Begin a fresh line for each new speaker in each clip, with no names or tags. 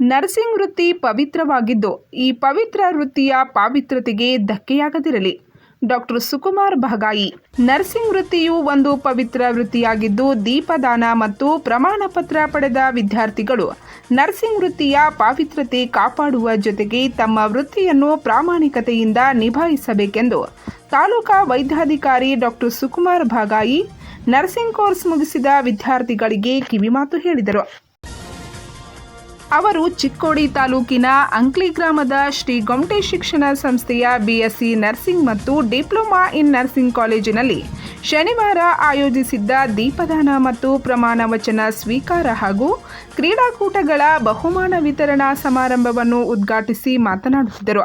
Nursing ವೃತ್ತಿ ಪವಿತ್ರವಾಗಿದ್ದು, ಈ ಪವಿತ್ರ ವೃತ್ತಿಯ ಪಾವಿತ್ರತೆಗೆ ಧಕ್ಕೆಯಾಗದಿರಲಿ. ಡಾಕ್ಟರ್ ಸುಕುಮಾರ್ ಬಹಗಾಯಿ ನರ್ಸಿಂಗ್ ವೃತ್ತಿಯು ಒಂದು ಪವಿತ್ರ ವೃತ್ತಿಯಾಗಿದ್ದು, ದೀಪದಾನ ಮತ್ತು ಪ್ರಮಾಣ ಪತ್ರ ಪಡೆದ ವಿದ್ಯಾರ್ಥಿಗಳು ನರ್ಸಿಂಗ್ ವೃತ್ತಿಯ ಪಾವಿತ್ರತೆ ಕಾಪಾಡುವ ಜೊತೆಗೆ ತಮ್ಮ ವೃತ್ತಿಯನ್ನು ಪ್ರಾಮಾಣಿಕತೆಯಿಂದ ನಿಭಾಯಿಸಬೇಕೆಂದು ತಾಲೂಕಾ ವೈದ್ಯಾಧಿಕಾರಿ doctor Sukumar Bhagai nursing course ಮುಗಿಸಿದ ವಿದ್ಯಾರ್ಥಿಗಳಿಗೆ ಕಿವಿಮಾತು ಹೇಳಿದರು. ಅವರು ಚಿಕ್ಕೋಡಿ ತಾಲೂಕಿನ ಅಂಕ್ಲಿ ಗ್ರಾಮದ ಶ್ರೀ ಗೊಮಟೆ ಶಿಕ್ಷಣ ಸಂಸ್ಥೆಯ ಬಿಎಸ್ಸಿ ನರ್ಸಿಂಗ್ ಮತ್ತು ಡಿಪ್ಲೊಮಾ ಇನ್ ನರ್ಸಿಂಗ್ ಕಾಲೇಜಿನಲ್ಲಿ ಶನಿವಾರ ಆಯೋಜಿಸಿದ್ದ ದೀಪದಾನ ಮತ್ತು ಪ್ರಮಾಣ ವಚನ ಸ್ವೀಕಾರ ಹಾಗೂ ಕ್ರೀಡಾಕೂಟಗಳ ಬಹುಮಾನ ವಿತರಣಾ ಸಮಾರಂಭವನ್ನು ಉದ್ಘಾಟಿಸಿ ಮಾತನಾಡುತ್ತಿದ್ದರು.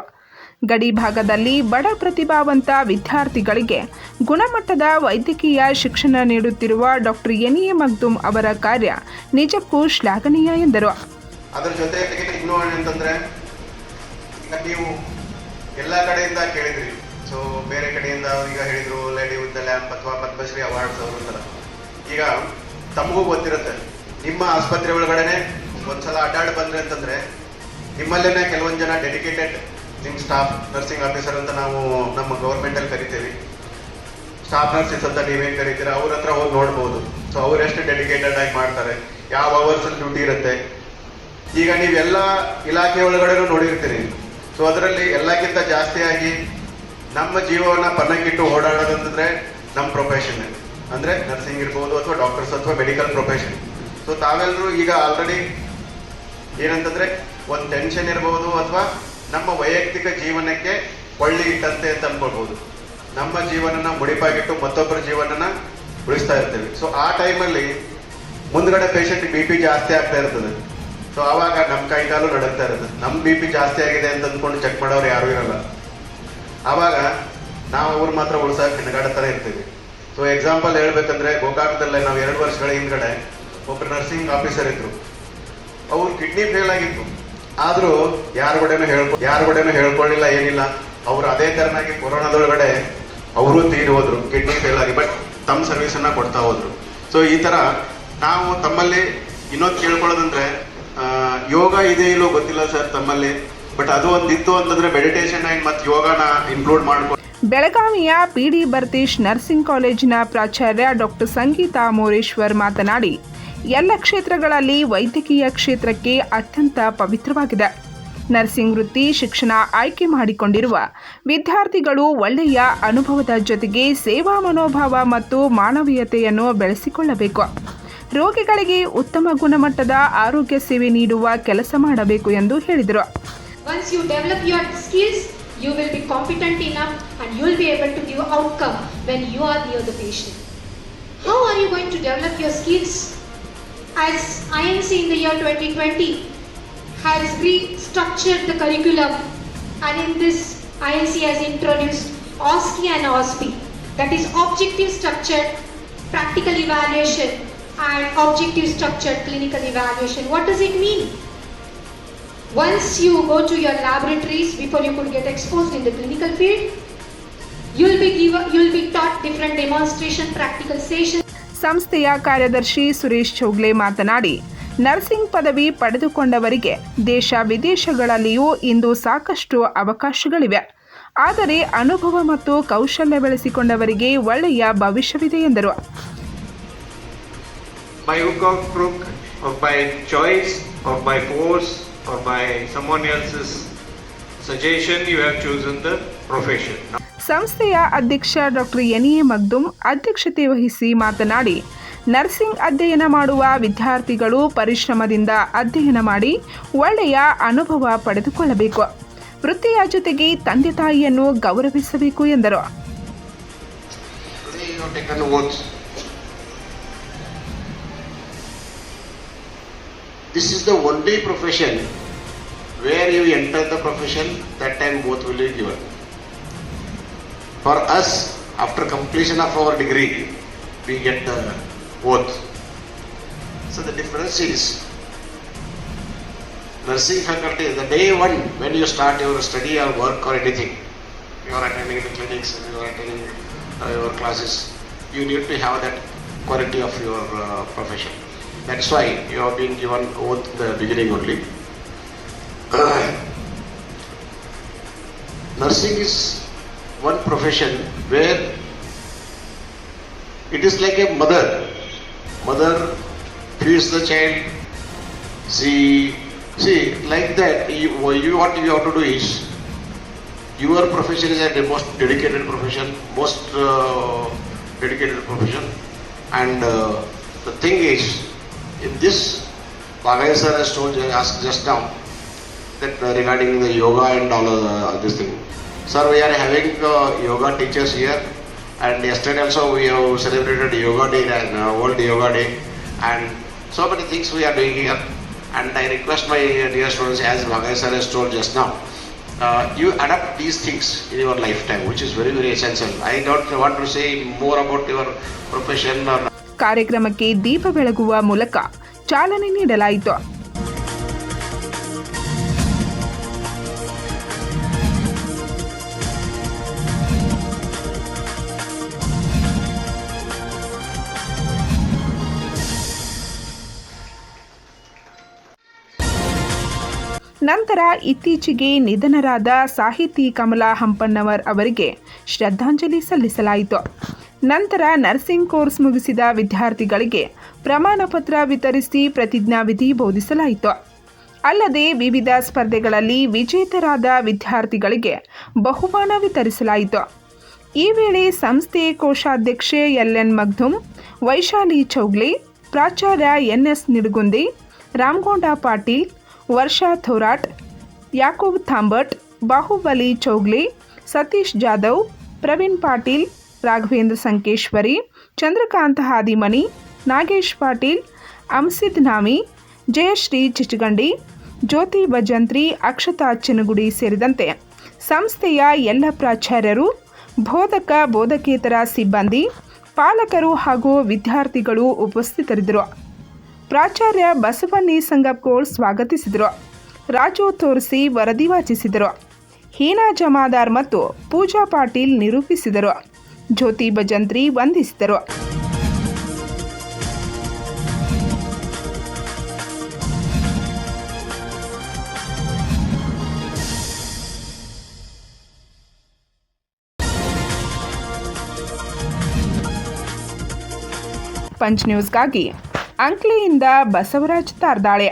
ಗಡಿ ಭಾಗದಲ್ಲಿ ಬಡ ಪ್ರತಿಭಾವಂತ ವಿದ್ಯಾರ್ಥಿಗಳಿಗೆ ಗುಣಮಟ್ಟದ ವೈದ್ಯಕೀಯ ಶಿಕ್ಷಣ ನೀಡುತ್ತಿರುವ ಡಾಕ್ಟರ್ ಎನ್ ಎ ಮಗ್ದುಮ್ ಅವರ ಕಾರ್ಯ ನಿಜಕ್ಕೂ ಶ್ಲಾಘನೀಯ ಎಂದರು.
ಅದ್ರ ಜೊತೆಗೆ ಇನ್ನೂ ಅಂತಂದ್ರೆ, ಈಗ ನೀವು ಎಲ್ಲ ಕಡೆಯಿಂದ ಕೇಳಿದ್ರಿ. ಸೊ ಬೇರೆ ಕಡೆಯಿಂದ ಈಗ ಹೇಳಿದ್ರು ಲೇಡಿ ವಿತ್ ಲ್ಯಾಂಪ್ ಅಥವಾ ಪದ್ಮಶ್ರೀ ಅವಾರ್ಡ್ಸ್ ಅವರು ಅಂತಾರೆ. ಈಗ ತಮಗೂ ಗೊತ್ತಿರುತ್ತೆ, ನಿಮ್ಮ ಆಸ್ಪತ್ರೆ ಒಳಗಡೆನೆ ಒಂದ್ಸಲ ಅಡ್ಡಾಡ್ ಬಂದ್ರೆ ಅಂತಂದ್ರೆ, ನಿಮ್ಮಲ್ಲೇನೆ ಕೆಲವೊಂದು ಜನ ಡೆಡಿಕೇಟೆಡ್ ನಿಮ್ ಸ್ಟಾಫ್ ನರ್ಸಿಂಗ್ ಆಫೀಸರ್ ಅಂತ ನಾವು ನಮ್ಮ ಗೌರ್ಮೆಂಟ್ ಅಲ್ಲಿ ಕರಿತೀವಿ. ಸ್ಟಾಫ್ ನರ್ಸಿಸ್ ಅಂತ ನೀವೇನ್ ಕರಿತೀರ, ಅವ್ರ ಹತ್ರ ಹೋಗಿ ನೋಡ್ಬೋದು. ಸೊ ಅವ್ರು ಎಷ್ಟು ಡೆಡಿಕೇಟೆಡ್ ಆಗಿ ಮಾಡ್ತಾರೆ, ಯಾವ ಅವರ್ಸ್ ಡ್ಯೂಟಿ ಇರುತ್ತೆ ಈಗ ನೀವೆಲ್ಲ ಇಲಾಖೆ ಒಳಗಡೆನೂ ನೋಡಿರ್ತೀರಿ. ಸೊ ಅದರಲ್ಲಿ ಎಲ್ಲಕ್ಕಿಂತ ಜಾಸ್ತಿಯಾಗಿ ನಮ್ಮ ಜೀವವನ್ನ ಪನ್ನಕ್ಕಿಟ್ಟು ಓಡಾಡೋದಂತಂದ್ರೆ ನಮ್ಮ ಪ್ರೊಫೆಷನ್ ಅಂದ್ರೆ ನರ್ಸಿಂಗ್ ಇರ್ಬೋದು ಅಥವಾ ಡಾಕ್ಟರ್ಸ್ ಅಥವಾ ಮೆಡಿಕಲ್ ಪ್ರೊಫೆಷನ್ ಸೊ ತಾವೆಲ್ಲರೂ ಈಗ ಆಲ್ರೆಡಿ ಏನಂತಂದ್ರೆ ಒಂದು ಟೆನ್ಷನ್ ಇರ್ಬೋದು ಅಥವಾ ನಮ್ಮ ವೈಯಕ್ತಿಕ ಜೀವನಕ್ಕೆ ಒಳ್ಳೆ ಇಟ್ಟಂತೆ ಅಂತ ಅನ್ಕೊಳ್ಬಹುದು ನಮ್ಮ ಜೀವನನ ಮುಡಿಪಾಗಿಟ್ಟು ಮತ್ತೊಬ್ಬರ ಜೀವನನ ಉಳಿಸ್ತಾ ಇರ್ತೀವಿ. ಸೊ ಆ ಟೈಮಲ್ಲಿ ಮುಂದ್ಗಡೆ ಪೇಷಂಟ್ ಬಿ ಪಿ ಜಾಸ್ತಿ ಆಗ್ತಾ ಇರ್ತದೆ. ಸೊ ಆವಾಗ ನಮ್ಮ ಕಾಲು ನಡಕ್ತಾ ಇರುತ್ತೆ ನಮ್ಮ ಬಿ ಪಿ ಜಾಸ್ತಿ ಆಗಿದೆ ಅಂತ ಅಂದ್ಕೊಂಡು ಚೆಕ್ ಮಾಡೋರು ಯಾರು ಇರಲ್ಲ. ಆವಾಗ ನಾವು ಅವ್ರು ಮಾತ್ರ ಉಳ್ಸಕ್ ಥರ ಇರ್ತೀವಿ. ಸೊ ಎಕ್ಸಾಂಪಲ್ ಹೇಳ್ಬೇಕಂದ್ರೆ ಗೋಕಾಕದಲ್ಲೇ ನಾವು ಎರಡು ವರ್ಷಗಳ ಹಿಂದ್ಗಡೆ ಒಬ್ಬರು ನರ್ಸಿಂಗ್ ಆಫೀಸರ್ ಇದ್ರು. ಅವ್ರು ಕಿಡ್ನಿ ಫೇಲ್ ಆಗಿತ್ತು. ಆದರೂ ಯಾರು ಕಡೆನೂ ಹೇಳ್ಕೊ ಯಾರು ಕಡೆನೂ ಹೇಳ್ಕೊಳ್ಳಿಲ್ಲ ಏನಿಲ್ಲ. ಅವ್ರು ಅದೇ ಥರನಾಗಿ ಕೊರೋನಾದೊಳಗಡೆ ಅವರು ತೀರಿ ಹೋದ್ರು ಕಿಡ್ನಿ ಫೇಲ್ ಆಗಿ ಬಟ್ ತಮ್ಮ ಸರ್ವಿಸ್ ಅನ್ನ ಕೊಡ್ತಾ ಹೋದ್ರು. ಸೊ ಈ ತರ ನಾವು ತಮ್ಮಲ್ಲಿ ಇನ್ನೊಂದು ಕೇಳ್ಕೊಳ್ಳೋದಂದ್ರೆ ಯೋಗ ಇದೆ ಇಲ್ಲೋ ಗೊತ್ತಿಲ್ಲ ಸರ್ ತಮ್ಮಲ್ಲಿ, ಬಟ್ ಅದು ಒಂದಿತ್ತು ಅಂತಂದ್ರೆ ಮೆಡಿಟೇಷನ್ ಮತ್ತೆ ಯೋಗನ ಇನ್ಕ್ಲೂಡ್ ಮಾಡ್ಕೊಂಡು
ಬೆಳಗಾವಿಯ ಪಿಡಿ ಬರ್ತೀಶ್ ನರ್ಸಿಂಗ್ ಕಾಲೇಜಿನ ಪ್ರಾಚಾರ್ಯ ಡಾಕ್ಟರ್ ಸಂಗೀತಾ ಮೋರೇಶ್ವರ್ ಮಾತನಾಡಿ, ಎಲ್ಲ ಕ್ಷೇತ್ರಗಳಲ್ಲಿ ವೈದ್ಯಕೀಯ ಕ್ಷೇತ್ರಕ್ಕೆ ಅತ್ಯಂತ ಪವಿತ್ರವಾಗಿದೆ. ನರ್ಸಿಂಗ್ ವೃತ್ತಿ ಶಿಕ್ಷಣ ಆಯ್ಕೆ ಮಾಡಿಕೊಂಡಿರುವ ವಿದ್ಯಾರ್ಥಿಗಳು ಒಳ್ಳೆಯ ಅನುಭವದ ಜೊತೆಗೆ ಸೇವಾ ಮನೋಭಾವ ಮತ್ತು ಮಾನವೀಯತೆಯನ್ನು ಬೆಳೆಸಿಕೊಳ್ಳಬೇಕು. ರೋಗಿಗಳಿಗೆ ಉತ್ತಮ ಗುಣಮಟ್ಟದ ಆರೋಗ್ಯ ಸೇವೆ ನೀಡುವ ಕೆಲಸ ಮಾಡಬೇಕು ಎಂದು ಹೇಳಿದರು.
Once you develop your skills you will be competent in and you be able to give outcome when you are near the patient how are you going to develop your skills as I M C in the year twenty twenty has restructure the curriculum and in this I M C has introduced OSCE and OSPE that is objective structure practical evaluation and objective structured clinical evaluation. What does it mean? Once you go to your laboratories before you could get exposed in the clinical field, you'll be given, you'll be taught different demonstration practical sessions.
ಸಂಸ್ಥೆಯ ಕಾರ್ಯದರ್ಶಿ ಸುರೇಶ್ ಚೌಗ್ಲೆ ಮಾತನಾಡಿ nursing ಪದವಿ ಪಡೆದುಕೊಂಡವರಿಗೆ ದೇಶ ವಿದೇಶಗಳಲ್ಲಿಯೂ ಇಂದು ಸಾಕಷ್ಟು ಅವಕಾಶಗಳಿವೆ ಆದರೆ ಅನುಭವ ಮತ್ತು ಕೌಶಲ್ಯ ಬೆಳೆಸಿಕೊಂಡವರಿಗೆ ಒಳ್ಳೆಯ ಭವಿಷ್ಯವಿದೆ ಎಂದರು
by hook or crook, or by choice, or by force, or by someone else's suggestion, you have chosen the profession.
ಸಂಸ್ಥೆಯ ಅಧ್ಯಕ್ಷ ಡಾಕ್ಟರ್ ಎನ್ ಎ ಮಗ್ದುಮ್ ಅಧ್ಯಕ್ಷತೆ ವಹಿಸಿ ಮಾತನಾಡಿ ನರ್ಸಿಂಗ್ ಅಧ್ಯಯನ ಮಾಡುವ ವಿದ್ಯಾರ್ಥಿಗಳು ಪರಿಶ್ರಮದಿಂದ ಅಧ್ಯಯನ ಮಾಡಿ ಒಳ್ಳೆಯ ಅನುಭವ ಪಡೆದುಕೊಳ್ಳಬೇಕು. ವೃತ್ತಿಯ ಜೊತೆಗೆ ತಂದೆ ತಾಯಿಯನ್ನು ಗೌರವಿಸಬೇಕು ಎಂದರು.
This is the only profession where you enter the profession, that time both will be given. For us, after completion of our degree, we get the oath. So the difference is nursing faculty, the day one when you start your study or work or anything, you are attending the clinics, you are attending uh, your classes, you need to have that quality of your uh, profession. That's why you have been given oath the beginning only. nursing is one profession where it is like a mother. Mother feeds the child. See, see, like that. You, you what you have to do is your profession is a most dedicated profession, most uh, dedicated profession, and uh, the thing is in this, Bagay sir has told, asked just now, that uh, regarding the yoga and all of this thing. Sir, we are having uh, yoga teachers here, and yesterday also we have celebrated Yoga Day and uh, World Yoga Day, and so many things we are doing here. And I request my dear students, as Bhagay sir has told just now, uh, you adapt these things in your lifetime, which is very very essential. I don't want to say more about your profession or
ಕಾರ್ಯಕ್ರಮಕ್ಕೆ ದೀಪ ಬೆಳಗುವ ಮೂಲಕ ಚಾಲನೆ ನೀಡಲಾಯಿತು. ನಂತರ ಇತ್ತೀಚೆಗೆ ನಿಧನರಾದ ಸಾಹಿತಿ ಕಮಲಾ ಹಂಪಣ್ಣವರ್ ಅವರಿಗೆ ಶ್ರದ್ಧಾಂಜಲಿ ಸಲ್ಲಿಸಲಾಯಿತು. ನಂತರ ನರ್ಸಿಂಗ್ ಕೋರ್ಸ್ ಮುಗಿಸಿದ ವಿದ್ಯಾರ್ಥಿಗಳಿಗೆ ಪ್ರಮಾಣ ಪತ್ರ ವಿತರಿಸಿ ಪ್ರತಿಜ್ಞಾವಿಧಿ ಬೋಧಿಸಲಾಯಿತು. ಅಲ್ಲದೆ ವಿವಿಧ ಸ್ಪರ್ಧೆಗಳಲ್ಲಿ ವಿಜೇತರಾದ ವಿದ್ಯಾರ್ಥಿಗಳಿಗೆ ಬಹುಮಾನ ವಿತರಿಸಲಾಯಿತು. ಈ ವೇಳೆ ಸಂಸ್ಥೆ ಕೋಶಾಧ್ಯಕ್ಷೆ ಎಲ್ ಎನ್ ಮಗ್ಧುಮ್ ವೈಶಾಲಿ ಚೌಗ್ಲಿ, ಪ್ರಾಚಾರ್ಯ ಎನ್ ಎಸ್ ನಿಡುಗುಂದಿ, ರಾಮಗೊಂಡ ಪಾಟೀಲ್, ವರ್ಷಾ ಥೋರಾಟ್, ಯಾಕೂಬ್ ಥಾಂಬಟ್ ಬಾಹುಬಲಿ ಚೌಗ್ಲಿ, ಸತೀಶ್ ಜಾಧವ್, ಪ್ರವೀಣ್ ಪಾಟೀಲ್ ರಾಘವೇಂದ್ರ ಸಂಕೇಶ್ವರಿ, ಚಂದ್ರಕಾಂತ ಹಾದಿಮನಿ, ನಾಗೇಶ್ ಪಾಟೀಲ್, ಅಂಸಿದ್ ನಾಮಿ, ಜಯಶ್ರೀ ಚಿಚಗಂಡಿ, ಜ್ಯೋತಿ ಭಜಂತ್ರಿ, ಅಕ್ಷತಾ ಚಿನಗುಡಿ ಸೇರಿದಂತೆ ಸಂಸ್ಥೆಯ ಎಲ್ಲ ಪ್ರಾಚಾರ್ಯರು, ಬೋಧಕ, ಬೋಧಕೇತರ ಸಿಬ್ಬಂದಿ, ಪಾಲಕರು ಹಾಗೂ ವಿದ್ಯಾರ್ಥಿಗಳು ಉಪಸ್ಥಿತರಿದ್ದರು. ಪ್ರಾಚಾರ್ಯ ಬಸವಣ್ಣಿ ಸಂಗಪ್ಕೋಳ್ ಸ್ವಾಗತಿಸಿದರು. ರಾಜು ತೋರಿಸಿ ವರದಿ ವಾಚಿಸಿದರು. ಹೀನಾ ಜಮಾದಾರ್ ಮತ್ತು ಪೂಜಾ ಪಾಟೀಲ್ ನಿರೂಪಿಸಿದರು. ಜ್ಯೋತಿ ಭಜಂತ್ರಿ ವಂದಿಸಿದರು. ಪಂಚ್ ನ್ಯೂಸ್ಗಾಗಿ ಅಂಕ್ಲಿಯಿಂದ ಬಸವರಾಜ್ ತಾರ್ದಾಳೆ.